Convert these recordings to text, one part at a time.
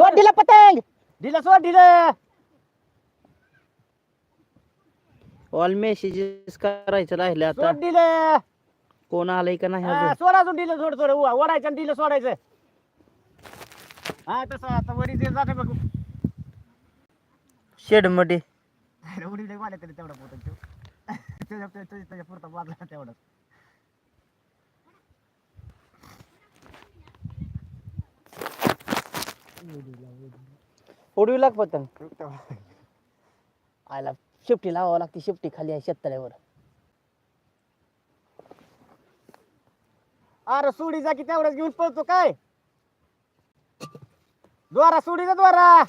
सोड दिलं पतंग दिलं सोड दिलं ऑल मेसेजेस करायचं राहिलं आता सोड दिलं कोण आलंय का नाही हा, अजून सोड अजून दिलं सोड सोड उ- ओढायचं आणि दिलं सोडायचं हा तसं आता वरी जे जाते बघ शेडमध्ये अरे उडी लय वाढत तरी तेवढा त्याच्या त्याच्या- पुरता वाजला तेवढा उडवी लाग पतंग. आयला शिफ्टी लावावं लागते शिफ्टी खाली आहे शेततळ्यावर. अरे सुडीचा की तेवढाच घेऊन पळतो काय? द्वारा सुडीचा द्वारा.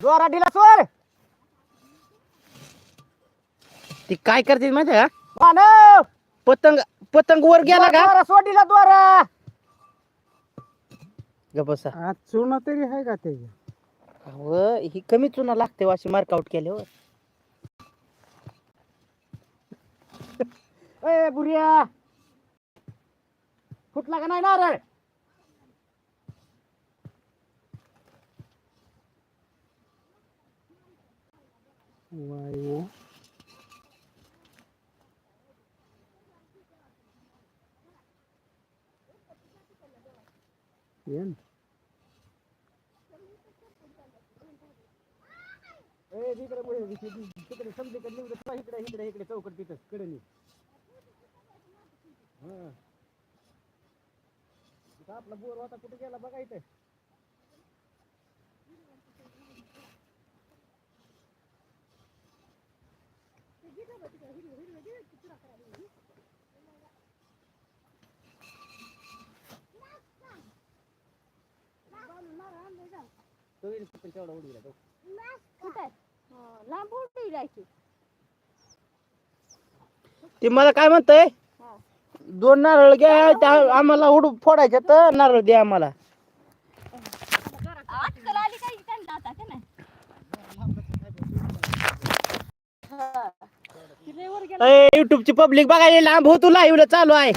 द्वारा दिला सोड. ती काय करते माहिती का? मानव! पतंग पतंग वर गेला का? द्वारा सोड दिला द्वारा. ग बसा. आज चुना तरी आहे का त्याच्या अहो, ही कमी चुना लागते वाशी मार्कआउट केल्यावर. ए बुरिया. फुटला का नाही ना रे वायू. येन ए इकडे बोल, तिकडे समजीकडे निवडत तुला इकडे इकडे इकडे चौकट तिथं कडे नी. हा. आपला बोर होता कुठे गेला बघा इथे. तो येईल फक्त तेवढा उडीला तो कुठे लांब ते मला काय म्हणतंय? दोन नारळ घ्या त्या आम्हाला उडू फोडायच्या तर नारळ द्या आम्हाला. आजकाल आली काही त्यांना आता का नाही? युट्यूबची पब्लिक बघायला लांब हो तू लाईव्ह चालू आहे.